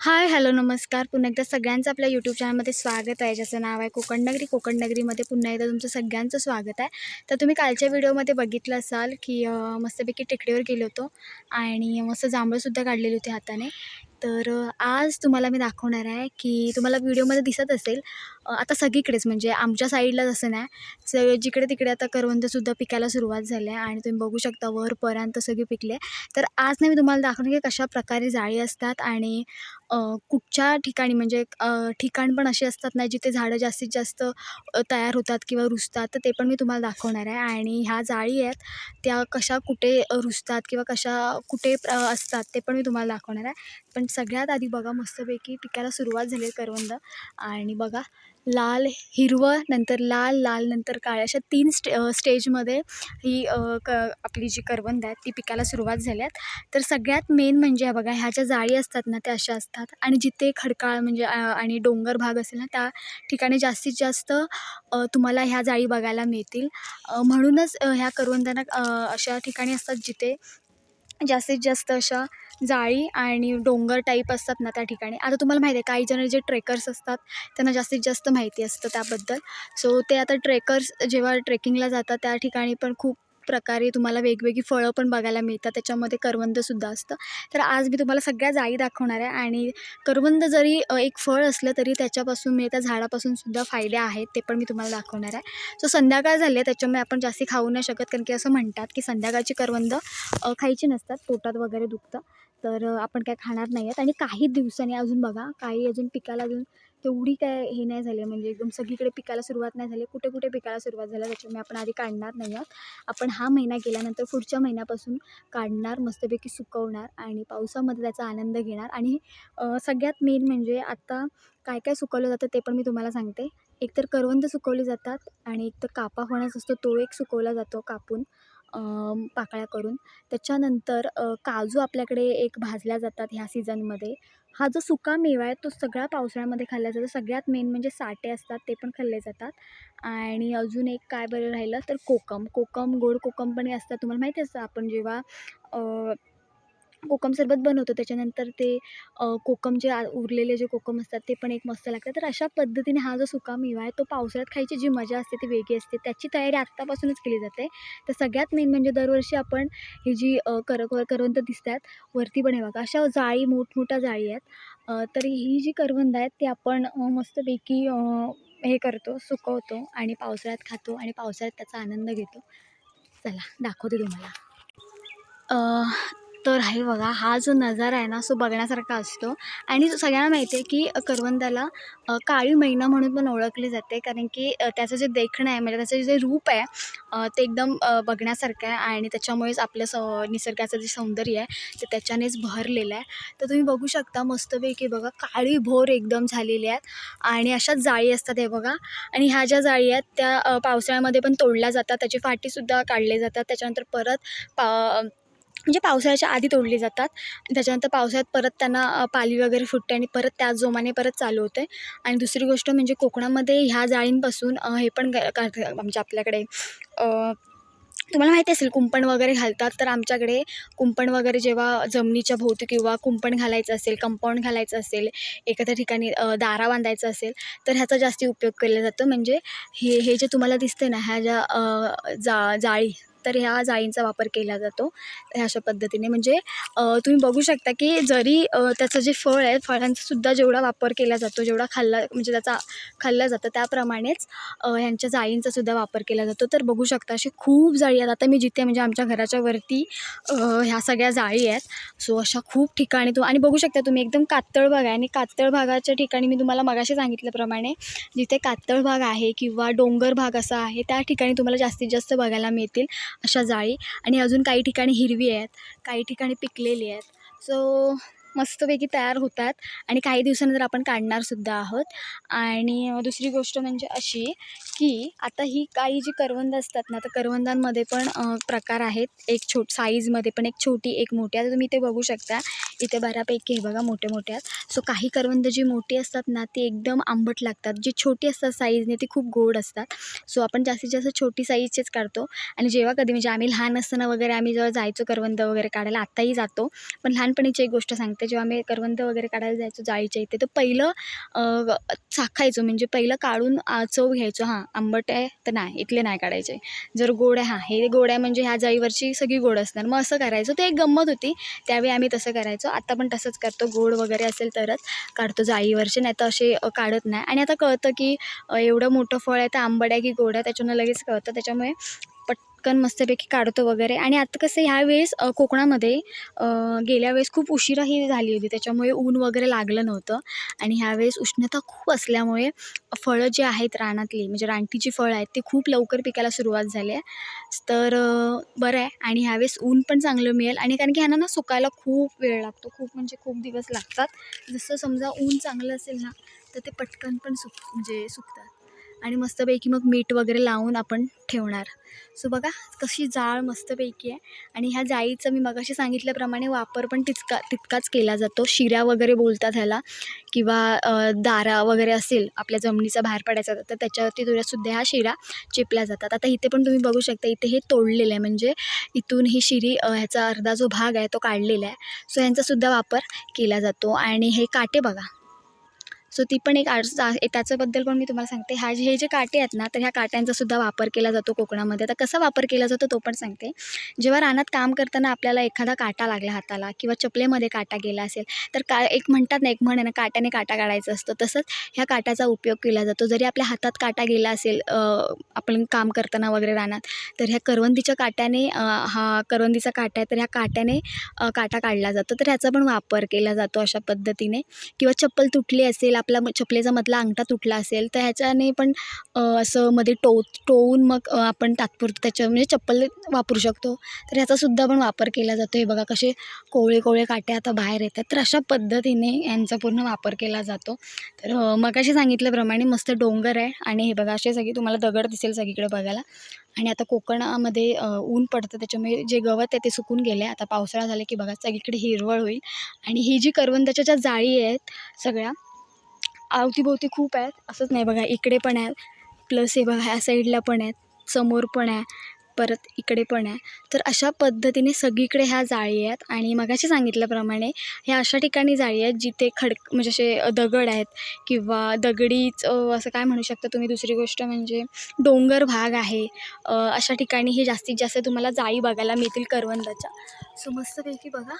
Hi hello नमस्कार. पुन्हा एकदा सगळ्यांचं आपल्या यूट्यूब चॅनलमध्ये स्वागत आहे. ज्याचं नाव आहे कोकण नगरी कोकण नगरीमध्ये पुन्हा एकदा तुमचं सगळ्यांचं स्वागत आहे. तर तुम्ही कालच्या व्हिडिओमध्ये बघितलं असाल की मस्तपैकी टेकडीवर गेलो होतो आणि मस्त जांभळंसुद्धा काढलेली होती हाताने. तर आज तुम्हाला मी दाखवणार आहे की तुम्हाला व्हिडिओमध्ये दिसत असेल आता सगळीकडेच म्हणजे आमच्या साईडलाच असं नाही. स जिकडे तिकडे आता करवंदसुद्धा पिकायला सुरुवात झाली आहे आणि तुम्ही बघू शकता वरपर्यंत सगळी पिकले तर आज नाही मी तुम्हाला दाखवणार की कशा प्रकारे जाळी असतात आणि कुठच्या ठिकाणी म्हणजे ठिकाण पण असे असतात ना जिथे झाडं जास्तीत जास्त तयार होतात किंवा रुजतात तर ते पण मी तुम्हाला दाखवणार आहे. आणि ह्या जाळी आहेत त्या कशा कुठे रुजतात किंवा कशा कुठे असतात ते पण मी तुम्हाला दाखवणार आहे. पण सगळ्यात आधी बघा मस्तपैकी पिकायला सुरुवात झाली आहे करवंद. आणि बघा लाल हिरवं नंतर लाल लाल नंतर काळ्या अशा तीन स्टे स्टेजमध्ये ही क आपली जी करवंद आहेत ती पिकायला सुरुवात झाल्यात आहेत. तर सगळ्यात मेन म्हणजे बघा ह्या ज्या जाळी असतात ना त्या अशा असतात. आणि जिथे खडकाळ म्हणजे आणि डोंगर भाग असेल ना त्या ठिकाणी जास्तीत जास्त तुम्हाला ह्या जाळी बघायला मिळतील. म्हणूनच ह्या करवंदांना अशा ठिकाणी असतात जिथे जास्तीत जास्त अशा जाळी आणि डोंगर टाईप असतात ना त्या ठिकाणी. आता तुम्हाला माहिती आहे काही जण जे ट्रेकर्स असतात त्यांना जास्तीत जास्त माहिती असतं त्याबद्दल. सो ते आता ट्रेकर्स जेव्हा ट्रेकिंगला जातात त्या ठिकाणी पण खूप प्रकारे तुम्हाला वेगवेगळी फळं पण बघायला मिळतात. त्याच्यामध्ये करवंदसुद्धा असतं. तर आज मी तुम्हाला सगळ्या जाळी दाखवणार आहे आणि करवंद जरी एक फळ असलं तरी त्याच्यापासून मी त्या झाडापासूनसुद्धा फायदे आहेत ते पण मी तुम्हाला दाखवणार आहे. सो संध्याकाळ झाली आहे त्याच्यामुळे आपण जास्ती खाऊ नाही शकत. कारण की असं म्हणतात की संध्याकाळची करवंद खायची नसतात. पोटात वगैरे दुखतं. तर आपण काय खाणार नाही आहेत. आणि काही दिवसांनी अजून बघा काही अजून पिकाला अजून तेवढी काय हे नाही झाली म्हणजे एकदम सगळीकडे पिकायला सुरुवात नाही झाली कुठे कुठे पिकायला सुरुवात झाली त्याच्यामुळे आपण आधी काढणार नाही आहोत. आपण हा महिना गेल्यानंतर पुढच्या महिन्यापासून काढणार मस्तपैकी सुकवणार आणि पावसामध्ये त्याचा आनंद घेणार. आणि सगळ्यात मेन म्हणजे आत्ता काय काय सुकवलं जातं ते पण मी तुम्हाला सांगते. एकतर करवंद सुकवली जातात आणि एक तर कापा फणस असतो तो एक सुकवला जातो कापून पाकळ्या करून. त्याच्यानंतर काजू आपल्याकडे एक भाजल्या जातात ह्या सीझनमध्ये हा जो सुका मेवा आहे तो सगळा पावसाळ्यामध्ये खाल्ला जातो. सगळ्यात मेन म्हणजे साटे असतात ते पण खाल्ले जातात. आणि अजून एक काय बरं राहिलं तर कोकम. कोकम गोड कोकम पण हे असतात. तुम्हाला माहिती असतं आपण जेव्हा कोकम सरबत बनवतो त्याच्यानंतर ते कोकम जे आ उरलेले जे कोकम असतात ते पण एक मस्त लागतं तर अशा पद्धतीने हा जो सुका मेवा आहे तो पावसाळ्यात खायची जी मजा असते ती वेगळी असते. त्याची तयारी आत्तापासूनच केली जाते. तर सगळ्यात मेन म्हणजे दरवर्षी आपण ही जी कर करवंत दिसतात वरती पण हे बघा. अशा जाळी मोठमोठ्या जाळी आहेत. तर ही जी करवंद आहेत ती आपण मस्तपैकी हे करतो सुकवतो आणि पावसाळ्यात खातो आणि पावसाळ्यात त्याचा आनंद घेतो. चला दाखवते तुम्हाला. तर हे बघा हा जो नजारा आहे ना सो बघण्यासारखा असतो. आणि सगळ्यांना माहिती आहे की करवंदाला काळी मैना म्हणून पण ओळखले जाते. कारण की त्याचं जे देखणं आहे म्हणजे त्याचं जे रूप आहे ते एकदम बघण्यासारखं आहे. आणि त्याच्यामुळेच आपलं स निसर्गाचं जे सौंदर्य आहे ते त्याच्यानेच भरलेलं आहे. तर तुम्ही बघू शकता मस्तपैकी बघा काळी भोर एकदम झालेली आहेत. आणि अशाच जाळी असतात हे बघा. आणि ह्या ज्या जाळी आहेत त्या पावसाळ्यामध्ये पण तोडल्या जातात. त्याची फाटीसुद्धा काढले जातात. त्याच्यानंतर परत पा म्हणजे पावसाळ्याच्या आधी तोडली जातात. त्याच्यानंतर पावसाळ्यात परत त्यांना पाली वगैरे फुटते आणि परत त्याच जोमाने परत चालू होते. आणि दुसरी गोष्ट म्हणजे कोकणामध्ये ह्या जाळींपासून हे पण म्हणजे आपल्याकडे तुम्हाला माहिती असेल कुंपण वगैरे घालतात तर आमच्याकडे कुंपण वगैरे जेव्हा जमिनीच्या भोवती किंवा कुंपण घालायचं असेल कंपाऊंड घालायचं असेल एखाद्या ठिकाणी दारा बांधायचा असेल तर ह्याचा जास्ती उपयोग केला जातो. म्हणजे हे हे जे तुम्हाला दिसते ना ह्या ज्या जा जाळी तर ह्या जाळींचा वापर केला जातो ह्या अशा पद्धतीने. म्हणजे तुम्ही बघू शकता की जरी त्याचं जे फळ आहे फळांचासुद्धा जेवढा वापर केला जातो जेवढा खाल्ला म्हणजे त्याचा खाल्लं जातं त्याप्रमाणेच ह्यांच्या जाळींचासुद्धा वापर केला जातो. तर बघू शकता अशी खूप जाळी आहेत. आता मी जिथे म्हणजे आमच्या घराच्या वरती ह्या सगळ्या जाळी आहेत. सो अशा खूप ठिकाणी तो आणि बघू शकता तुम्ही एकदम कातळ भाग आहे. आणि कातळ भागाच्या ठिकाणी मी तुम्हाला मगाशी सांगितल्याप्रमाणे जिथे कातळ भाग आहे किंवा डोंगर भाग असा आहे त्या ठिकाणी तुम्हाला जास्तीत जास्त बघायला मिळतील. अशा जाळी. आणि अजून काही ठिकाणी हिरवी आहेत काही ठिकाणी पिकलेली आहेत. सो मस्तपैकी तयार होतात आणि काही दिवसानंतर आपण काढणारसुद्धा आहोत. आणि दुसरी गोष्ट म्हणजे अशी की आता ही काही जी करवंद असतात ना तर करवंदांमध्ये पण प्रकार आहेत. एक छोट साईजमध्ये पण एक छोटी एक मोठी. आता तुम्ही इथे बघू शकता इथे बऱ्यापैकी हे बघा मोठे मोठे आहेत. सो काही करवंद जी मोठी असतात ना ती एकदम आंबट लागतात. जी छोटी असतात साईजने ती खूप गोड असतात. सो आपण जास्तीत जास्त छोटी साईजचेच काढतो. आणि जेव्हा कधी म्हणजे आम्ही लहान असताना वगैरे आम्ही जेव्हा जायचो करवंद वगैरे काढायला आत्ताही जातो. पण लहानपणीची एक गोष्ट सांगते सांगते जेव्हा आम्ही करवंद वगैरे काढायला जायचो जाळीच्या इथे तर पहिलं चाखायचो. म्हणजे पहिलं काढून आ, चव घ्यायचो. हां आंबट आहे तर नाही इथले नाही काढायचे. जर गोड आहे हां हे गोड आहे म्हणजे ह्या जाळीवरची सगळी गोड असणार. मग असं करायचो. ते एक गंमत होती. त्यावेळी आम्ही तसं करायचो. आता पण तसंच करतो. गोड वगैरे असेल तरच काढतो जाळीवरचे नाही तर असे काढत नाही. आणि आता कळतं की एवढं मोठं फळ आहे तर आंबट आहे की गोड आहे त्याच्यानं लगेच कळतं. त्याच्यामुळे पटकन मस्तपैकी काढतो वगैरे. आणि आता कसं ह्यावेळेस कोकणामध्ये गेल्यावेळेस गेल्या वेळेस खूप उशिरा ही झाली होती. त्याच्यामुळे ऊन वगैरे लागलं नव्हतं. आणि ह्यावेळेस उष्णता खूप असल्यामुळे फळं जे आहेत रानातली म्हणजे रानटीची फळं आहेत ती खूप लवकर पिकायला सुरुवात झाली आहे. तर बरं आहे. आणि ह्यावेळेस ऊन पण चांगलं मिळेल. आणि कारण की ह्यांना ना सुकायला खूप वेळ लागतो. खूप म्हणजे खूप दिवस लागतात. जसं समजा ऊन चांगलं असेल ना तर ते पटकन पण सुक म्हणजे सुकतात. आणि मस्तपैकी मग मीठ वगैरे लावून आपण ठेवणार. सो बघा कशी जाळ मस्तपैकी आहे. आणि ह्या जाळीचा मी मगाशी सांगितल्याप्रमाणे वापर पण तितका तितकाच केला जातो. शिऱ्या वगैरे बोलतात ह्याला. किंवा दारा वगैरे असेल आपल्या जमिनीचा बाहेर पडायचा तर त्याच्यावरती दुऱ्यासुद्धा ह्या शिरा चिपल्या जातात. आता इथे पण तुम्ही बघू शकता इथे हे तोडलेलं आहे. म्हणजे इथून ही शिरी ह्याचा अर्धा जो भाग आहे तो काढलेला आहे. सो ह्यांचासुद्धा वापर केला जातो. आणि हे काटे बघा. सो ती पण एक आर्ट त्याच्याबद्दल पण मी तुम्हाला सांगते. हा हे जे काटे आहेत ना तर ह्या काट्यांचा सुद्धा वापर केला जातो कोकणामध्ये. आता कसा वापर केला जातो तो पण सांगते. जेव्हा रानात काम करताना आपल्याला एखादा काटा लागला हाताला किंवा चपलेमध्ये काटा गेला असेल तर का एक म्हणतात ना एक म्हण आहे ना काट्याने काटा काढायचा असतो. तसंच ह्या काट्याचा उपयोग केला जातो. जरी आपल्या हातात काटा गेला असेल आपण काम करताना वगैरे रानात तर ह्या करवंदीच्या काट्याने हा करवंदीचा काटा आहे तर ह्या काट्याने काटा काढला जातो. तर ह्याचा पण वापर केला जातो अशा पद्धतीने. किंवा चप्पल तुटली असेल आपला म- चपलेचा मधला अंगठा तुटला असेल तर ह्याच्याने पण असं मध्ये टो टोवून मग आपण तात्पुरतं त्याच्या म्हणजे चप्पल वापरू शकतो. तर ह्याचासुद्धा पण वापर केला जातो. हे बघा कसे कोवळे कोवळे काटे आता बाहेर येतात. तर अशा पद्धतीने यांचा पूर्ण वापर केला जातो. तर मग अशी सांगितल्याप्रमाणे मस्त डोंगर आहे. आणि हे बघा असे सगळी तुम्हाला दगड दिसेल सगळीकडे बघायला. आणि आता कोकणामध्ये ऊन पडतं. त्याच्यामुळे जे गवत आहे ते सुकून गेले आता पावसाळा झाला की बघा सगळीकडे हिरवळ होईल. आणि ही जी करवंदाच्या ज्या जाळी आहेत सगळ्या अवतीभोवती खूप आहेत. असंच नाही बघा इकडे पण आहेत. प्लस हे बघा ह्या साईडला पण आहेत. समोर पण आहे. परत इकडे पण आहे. तर अशा पद्धतीने सगळीकडे ह्या जाळी आहेत. आणि मगाशी सांगितल्याप्रमाणे ह्या अशा ठिकाणी जाळी आहेत जिथे खडक म्हणजे असे दगड आहेत. किंवा दगडीच असं काय म्हणू शकता तुम्ही? दुसरी गोष्ट म्हणजे डोंगर भाग आहे. अशा ठिकाणी हे जास्तीत जास्त तुम्हाला जाळी बघायला मिळतील करवंदाच्या. सो मस्तपैकी बघा.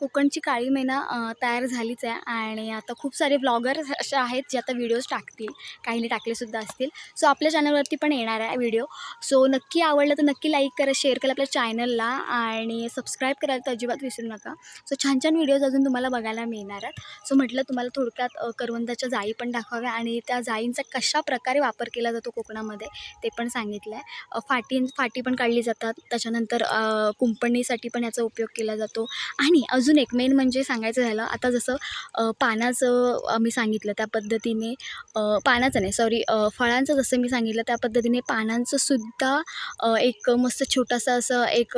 कोकणची काळी मैना तयार झालीच आहे आणि आता खूप सारे ब्लॉगर्स असे आहेत जे आता व्हिडिओज टाकतील. काहींनी टाकलेसुद्धा असतील. सो आपल्या चॅनलवरती पण येणार आहे व्हिडिओ सो नक्की आवडलं तर नक्की लाईक करा शेअर करा आपल्या चॅनलला आणि सबस्क्राईब करायला तर अजिबात विसरू नका. सो छान छान व्हिडिओज अजून तुम्हाला बघायला मिळणार आहेत. सो म्हटलं तुम्हाला थोडक्यात करवंदाच्या जाळी पण दाखवाव्या आणि त्या जाळींचा कशा प्रकारे वापर केला जातो कोकणामध्ये ते पण सांगितलं आहे फाटी फाटी पण काढली जातात. त्याच्यानंतर कुंपणीसाठी पण याचा उपयोग केला जातो. आणि अजून एक मेन म्हणजे सांगायचं झालं आता जसं पानाचं मी सांगितलं त्या पद्धतीने पानाचं नाही सॉरी फळांचं जसं मी सांगितलं त्या पद्धतीने पानांचं सुद्धा एक मस्त छोटासा असं एक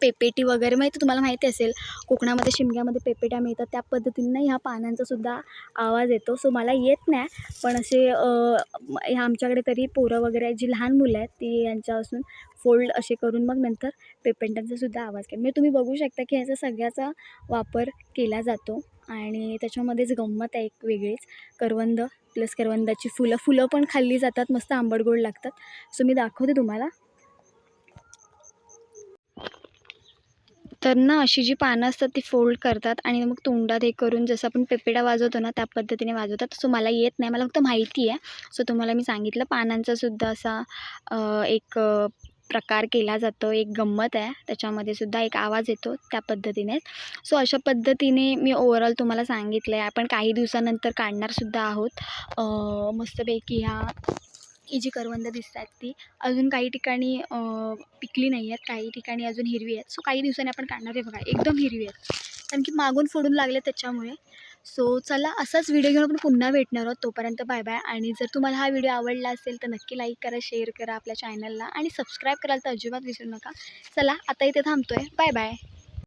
पेपेटी वगैरे म्हणजे माहिती तुम्हाला माहिती असेल कोकणामध्ये शिमग्यामध्ये पेपेट्या मिळतात त्या पद्धतीने ह्या पानांचा सुद्धा आवाज येतो. सो मला येत नाही पण असे ह्या आमच्याकडे तरी पोरं वगैरे आहेत, जी लहान मुलं आहेत ती यांच्यापासून फोल्ड असे करून मग नंतर पेपेंटांचासुद्धा आवाज केला. म्हणजे तुम्ही बघू शकता की ह्याचा सगळ्याचा वापर केला जातो आणि त्याच्यामध्येच गंमत आहे एक वेगळीच. करवंद प्लस करवंदाची फुलं. फुलं पण खाल्ली जातात मस्त आंबट गोड लागतात. सो मी दाखवते तुम्हाला. तर ना अशी जी पानं असतात ती फोल्ड करतात आणि मग तोंडात हे करून जसं आपण पेपेडा वाजवतो ना त्या पद्धतीने वाजवतात. सो मला येत नाही. मला फक्त माहिती आहे. सो तुम्हाला मी सांगितलं पानांचासुद्धा असा एक प्रकार केला जातो. एक गंमत आहे. त्याच्यामध्ये सुद्धा एक आवाज येतो त्या पद्धतीने. सो अशा पद्धतीने मी ओवरऑल तुम्हाला सांगितलं आहे आपण काही दिवसानंतर काढणारसुद्धा आहोत. मस्तपैकी ह्या ही जी करवंद दिसत आहेत ती अजून काही ठिकाणी पिकली नाही आहेत काही ठिकाणी अजून हिरवी आहेत. सो काही दिवसांनी आपण काढणार आहे बघा. एकदम हिरवी आहेत. कारण की मागून फोडून लागले त्याच्यामुळे. सो चला असाच व्हिडिओ घेऊन आपण पुन्हा भेटणार आहोत. तोपर्यंत बाय बाय आणि जर तुम्हाला हा व्हिडिओ आवडला असेल तर नक्की लाईक करा शेअर करा आपल्या चॅनलला आणि सबस्क्राईब करायला तर अजिबात विसरू नका. चला आता इथे थांबतो आहे बाय बाय